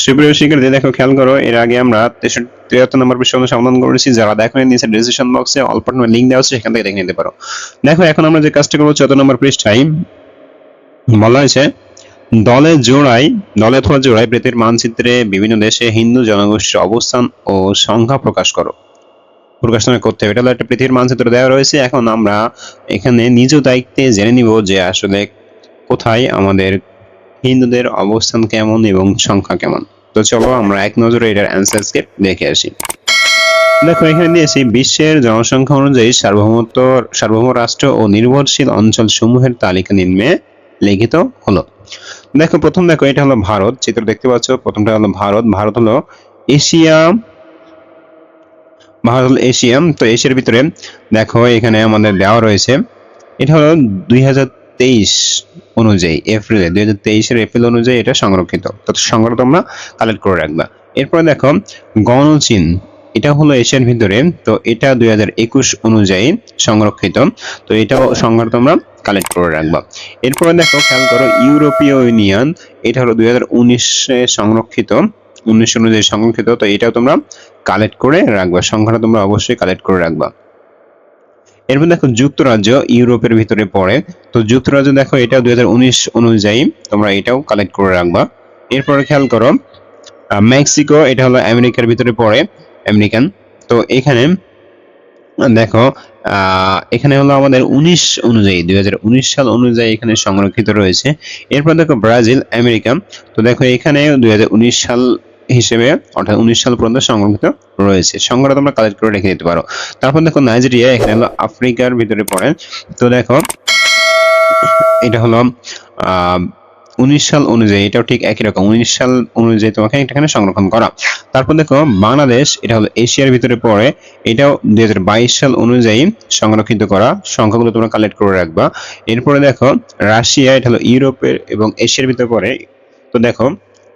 সুপ্রিয় শিক্ষার্থী, দেখো, খেয়াল করো, এর আগে আমরা তেহাত্তর নম্বর অনুযায়ী সমাধান করেছি যারা দেখো নিচে ডিসক্রিপশন বক্সে অল্প লিঙ্ক দেওয়া আছে, সেখান থেকে দেখে নিতে পারো। দেখো, এখন আমরা যে কাজটা করব, চোদ্দ নম্বর পৃষ্ঠায় বলা হয়েছে, দলে জোড়ায় দলে অথবা জোড়ায় প্রেতের মানচিত্রে বিভিন্ন দেশে হিন্দু জনগোষ্ঠীর অবস্থান ও সংখ্যা প্রকাশ করো। প্রকাশনা করতে হবে। এটা একটা পৃথিবীর মানচিত্র দেওয়া রয়েছে। এখন আমরা এখানে নিজ দায়িত্বে জেনে নিব যে আসলে কোথায় আমাদের হিন্দুদের অবস্থান কেমন এবং সংখ্যা কেমন? তো চলো আমরা এক নজরে এটার অ্যান্সারকে দেখে আসি। দেখো, এখানে দিয়েছি, বিশ্বের জনসংখ্যা অনুযায়ী সার্বভৌমত্ব, সার্বভৌম রাষ্ট্র ও নির্ভরশীল অঞ্চল সমূহের তালিকা নিম্নে লিখিত হলো। দেখো, প্রথম দেখো, এটা হলো ভারত, চিত্র দেখতে পাচ্ছ, প্রথমটা হলো ভারত ভারত হলো এশিয়া, ভারত হলো এশিয়া, তো এশিয়ার ভিতরে দেখো, এখানে আমাদের দেওয়া রয়েছে, এটা হলো দুই অনুযায়ী, এপ্রিলে দুই হাজার তেইশের এপ্রিল অনুযায়ী এটা সংরক্ষিত। তো সংগ্রহ তোমরা কালেক্ট করে রাখবা। এরপরে দেখো গণচীন এটা হলো এশিয়ার ভিতরে, তো এটা দুই হাজার একুশ অনুযায়ী সংরক্ষিত, তো এটাও সংখ্যা তোমরা কালেক্ট করে রাখবা। এরপরে দেখো, খেয়াল করো, ইউরোপীয় ইউনিয়ন, এটা হলো দুই হাজার সংরক্ষিত, উনিশ অনুযায়ী সংরক্ষিত, তো এটাও তোমরা কালেক্ট করে রাখবা। সংখ্যাটা তোমরা অবশ্যই কালেক্ট করে রাখবা। এরপর দেখো যুক্তরাজ্য ইউরোপের ভিতরে পড়ে। তো যুক্তরাজ্য দেখো এটা দুই অনুযায়ী তোমরা এটাও কালেক্ট করে রাখবা। এরপরে খেয়াল করো মেক্সিকো, এটা হলো আমেরিকার ভিতরে পড়ে, আমেরিকান। তো এখানে, দেখো এখানে হলো আমাদের উনিশ অনুযায়ী, দুই হাজার উনিশ সাল অনুযায়ী এখানে সংরক্ষিত রয়েছে। এরপর দেখো ব্রাজিল, আমেরিকা। তো দেখো এখানে দুই হাজার উনিশ সাল হিসেবে, অর্থাৎ উনিশ সাল পর্যন্ত সংরক্ষিত রয়েছে। সংখ্যাটা তোমরা কালেক্ট করে রেখে দিতে পারো। তারপর দেখো, নাইজেরিয়া, এখানে হলো আফ্রিকার ভিতরে পড়ে। তো দেখো, এটা হলো উনিশ সাল অনুযায়ী, এটাও ঠিক একই রকম। উনিশ সাল অনুযায়ী তোমাকে এখানে সংরক্ষণ করা। তারপর দেখো, বাংলাদেশ, এটা হলো এশিয়ার ভিতরে পড়ে। এটাও দুই হাজার বাইশ সাল অনুযায়ী সংরক্ষিত করা। সংখ্যাগুলো তোমরা কালেক্ট করে রাখবা। এরপরে দেখো, রাশিয়া, এটা হলো ইউরোপের এবং এশিয়ার ভিতরে পড়ে। তো দেখো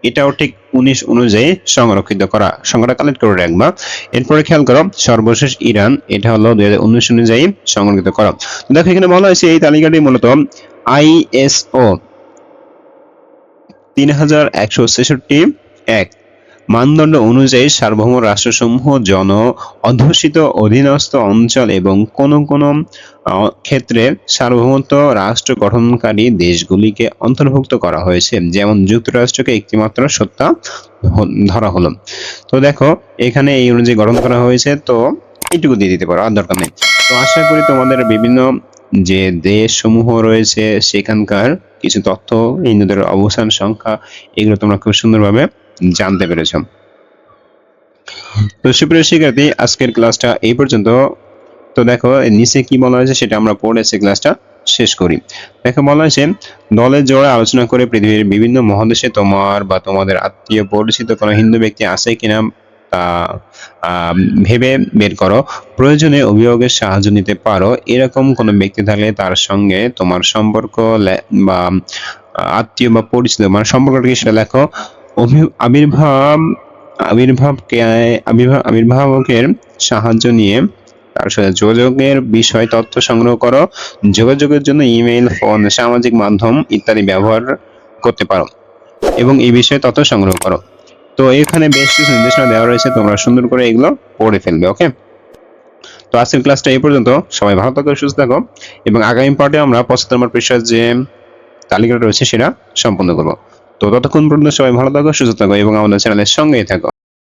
এটাও ঠিক উনিশ অনুযায়ী সংরক্ষিত করা। সংখ্যাটা কালেক্ট করে রাখবা এরপরে খেয়াল করো, সর্বশেষ ইরান, এটা হলো দুই হাজার উনিশ অনুযায়ী সংরক্ষিত করা। দেখো এখানে বলা হয়েছে, এই তালিকাটি মূলত আইএসও তিন হাজার একশো ছেষট্টি এক। মানদণ্ড অনুযায়ী সার্বভৌম রাষ্ট্রসমূহ জন অধ্যুষিত অধীনস্থ অঞ্চল এবং কোন কোন ক্ষেত্রে সার্বভৌমত্ব রাষ্ট্র গঠনকারী দেশগুলিকে অন্তর্ভুক্ত করা হয়েছে। যেমন যুক্তরাষ্ট্রকে একটিমাত্র সত্তা ধরা হলো। তো দেখো, এখানে এই অনুযায়ী গঠন করা হয়েছে। তো এইটুকু দিয়ে দিতে পারো, আর দরকার নেই। তো আশা করি তোমাদের বিভিন্ন যে দেশ সমূহ রয়েছে, সেখানকার কিছু তথ্য, হিন্দুদের অবস্থান সংখ্যা, এগুলো তোমরা খুব সুন্দরভাবে জানতে পেরেছ। তো সুপ্রিয় শিক্ষার্থী, আজকের ক্লাসটা এই পর্যন্ত। তো দেখো, নিচে কি বলা হয়েছে সেটা আমরা পড়েছি ক্লাসটা শেষ করি। দেখো, বলা হয়েছে, দলের জোড়ে আলোচনা করে পৃথিবীর বিভিন্ন মহাদেশে তোমার বা তোমাদের আত্মীয় পরিচিত কোনো হিন্দু ব্যক্তি আছে কিনা তা ভেবে বের করো। প্রয়োজনে অভিভাবকের সাহায্য নিতে পারো। এরকম কোনো ব্যক্তি থাকলে তার সঙ্গে তোমার সম্পর্ক বা, আত্মীয় বা পরিচিত মানে সম্পর্কটা কি সেটা লেখো। আবির্ভাব আবির্ভাবকে আবির্ভাব আবির্ভাবকের সাহায্য নিয়ে তার সাথে যোগাযোগের বিষয় তথ্য সংগ্রহ করো। যোগাযোগের জন্য ইমেল ফোন, সামাজিক মাধ্যম ইত্যাদি ব্যবহার করতে পারো এবং এই বিষয়ে তথ্য সংগ্রহ করো। তো এখানে বেশ কিছু নির্দেশনা দেওয়া রয়েছে, তোমরা সুন্দর করে এগুলো পড়ে ফেলবে, ওকে? তো আজকের ক্লাসটা এই পর্যন্ত। সবাই ভালো থাকো, সুস্থ থাকো এবং আগামী পার্টে আমরা পঁচাত্তর নম্বর পৃষ্ঠার যে তালিকাটা রয়েছে সেটা সম্পন্ন করব। তো ততক্ষণ পর্যন্ত সবাই ভালো থাকো সুস্থ থাকো এবং আমাদের চ্যানেলের সঙ্গেই থাকো।